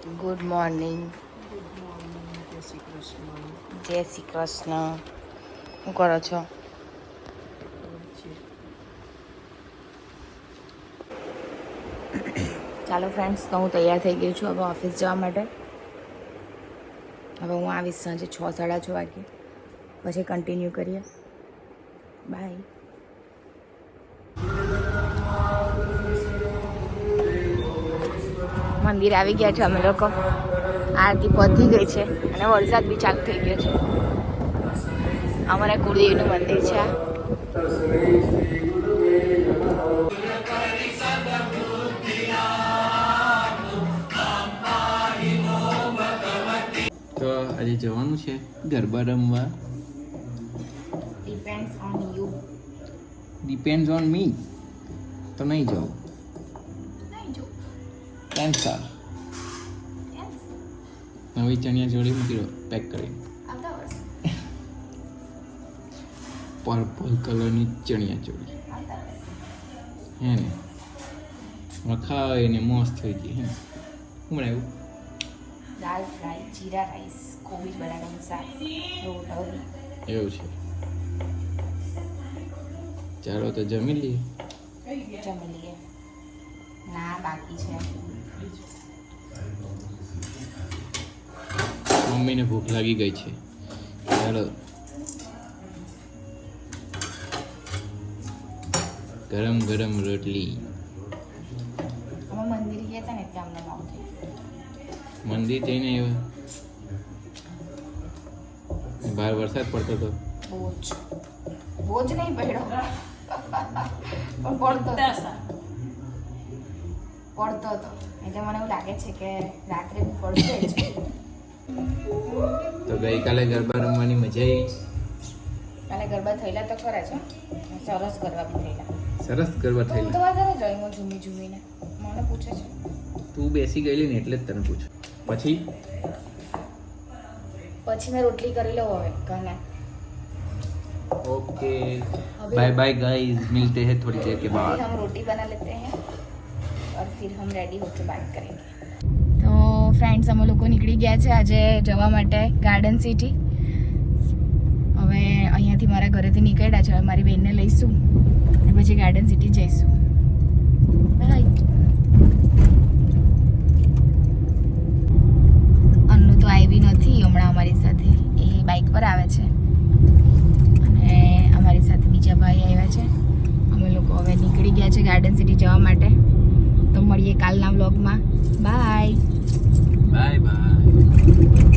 Good morning good morning જય શ્રી કૃષ્ણ જય શ્રી કૃષ્ણ શું કરો છો ચાલો ફ્રેન્ડ્સ તો હું તૈયાર થઈ ગઈ છું. હવે ઓફિસ જવા માટે. હવે હું આવીશ સાંજે છ સાડા છ વાગે. પછી કન્ટિન્યુ કરીએ. બાય મંદિર આવી ગયા છે અમે લોકો. આરતી પહોંચી ગઈ છે અને વરસાદ બી ચાલુ થઈ ગયો છે. અમારા કુળદેવીનું મંદિર છે તો આજે જવાનું છે ગરબા રમવા. Depends on you depends on me તો નહીં જાઉં. કેન્સર નવી ચણિયા ચોળી મૂકી દો પેક કરી પર્પલ કલરની ચણિયા ચોળી હે ને? રખાય ને મસ્ત થઈ ગઈ હે શું બનાવ્યું દાલ ફ્રાય જીરા રાઈસ કોબીજ બટાકાનું શાક રોટલી. એવું છે. ચાલો તો જમી લઈએ. જમી લઈએ. ના બાકી છે. મમ્મીને ભૂખ લાગી ગઈ છે. ચાલો. ગરમ ગરમ રોટલી. મંદિર ગયા હતા ને એટલે અમને મોડું થઈ મંદિર જઈને આવ્યા. બહાર વરસાદ પડતો હતો. બહુ જ. નહીં પડ્યો. પણ પડતો હતો. પડતો હતો એટલે મને એવું લાગે છે કે રાત્રે બી પડશે જ તો ગઈકાલે ગરબા રમવાની મજા આવી કાલે ગરબા થયેલા તો ખરા છે સરસ ગરબા બી થયેલા સરસ ગરબા તું થયેલા તો વધારે જોઈ હું ઝૂમી ઝૂમીને મને પૂછે છે તું બેસી ગયેલી ને એટલે જ તને પૂછું પછી પછી મેં રોટલી કરી લઉં હવે ઘરે ओके बाय बाय गाइस मिलते हैं थोड़ी देर के अभी बाद हम रोटी बना लेते हैं और फिर हम रेडी होकर बात करेंगे તો ફ્રેન્ડ્સ અમે લોકો નીકળી ગયા છે આજે જવા માટે ગાર્ડન સિટી હવે અહીંયાથી મારા ઘરેથી નીકળ્યા છે હવે મારી બેનને લઈશું અને પછી ગાર્ડન સિટી જઈશું બાય અન્નુ તો આવી નથી હમણાં અમારી સાથે એ બાઇક પર આવે છે અને અમારી સાથે બીજા ભાઈ આવ્યા છે અમે લોકો હવે નીકળી ગયા છે ગાર્ડન સિટી જવા માટે તો કાલના વ્લોગમાં. બાય. Bye bye.